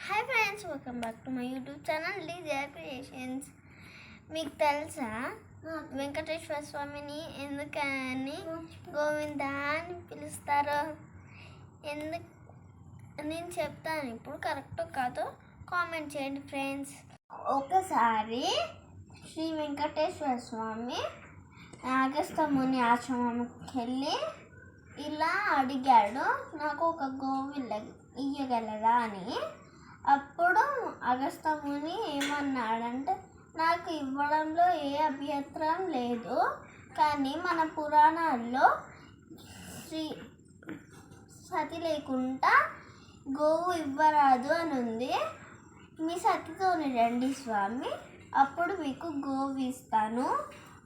Hi friends welcome back to my YouTube channel leisure creations మీకు తెలుసా? వెంకటేశ్వర స్వామిని ఎందుకని గోవింద అని పిలుస్తారు? ఎందుకు? నేను చెప్తాను ఇప్పుడు కరెక్ట్ కాదు కామెంట్ చేయండి ఫ్రెండ్స్ ఒకసారి శ్రీ వెంకటేశ్వర స్వామి నాగస్తముని ఆశ్రమంకి వెళ్ళి ఇలా అడిగాడు నాకు ఒక గోవిల్ల ఇయ్యగలరా? అని. అప్పుడు అగస్తముని ఏమన్నాడంటే నాకు ఇవ్వడంలో ఏ అభ్యంతరం లేదు కానీ మన పురాణాల్లో శ్రీ సతి లేకుండా గోవు ఇవ్వరాదు అని ఉంది మీ సతితోని రండి స్వామి అప్పుడు మీకు గోవు ఇస్తాను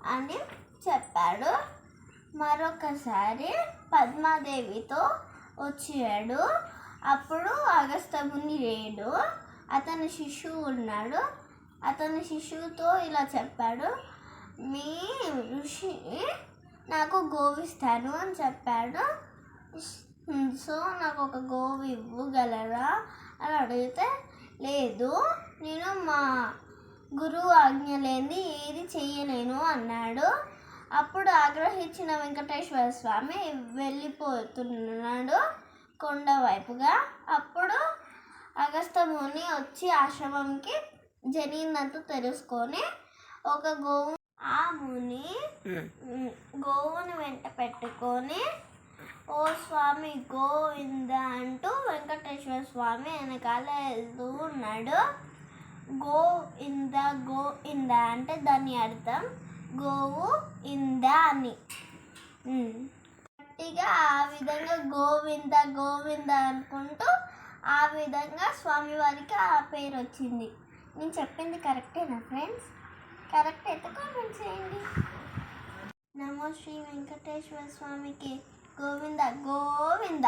అని చెప్పాడు. మరొకసారి పద్మాదేవితో వచ్చాడు. అప్పుడు అగస్తముని లేడు అతని శిశువు ఉన్నాడు. అతని శిశువుతో ఇలా చెప్పాడు మీ ఋషి నాకు గోవిస్తాను అని చెప్పాడు. సో నాకు ఒక గోవు ఇవ్వగలరా? అని అడిగితే లేదు నేను మా గురువు ఆజ్ఞ లేని ఏది చేయలేను అన్నాడు. అప్పుడు ఆగ్రహించిన వెంకటేశ్వర స్వామి వెళ్ళిపోతున్నాడు. కొండ వైపుగా అప్పుడు అగస్తముని వచ్చి ఆశ్రమంకి జరిగినట్టు తెలుసుకొని ఒక గోవు ఆ ముని గోవుని వెంట పెట్టుకొని ఓ స్వామి గోవింద అంటూ వెంకటేశ్వర స్వామి వెనకాల వెళ్తూ ఉన్నాడు. గోవింద గోవింద అంటే దాని అర్థం గోవు ఇంద అని. గట్టిగా ఆ విధంగా గోవింద గోవింద అనుకుంటూ ఆ విధంగా స్వామివారికి ఆ పేరు వచ్చింది. నేను చెప్పింది కరెక్టేనా ఫ్రెండ్స్? కరెక్ట్ అయితే కామెంట్ చేయండి. నమో శ్రీ వెంకటేశ్వర స్వామికి గోవింద గోవింద.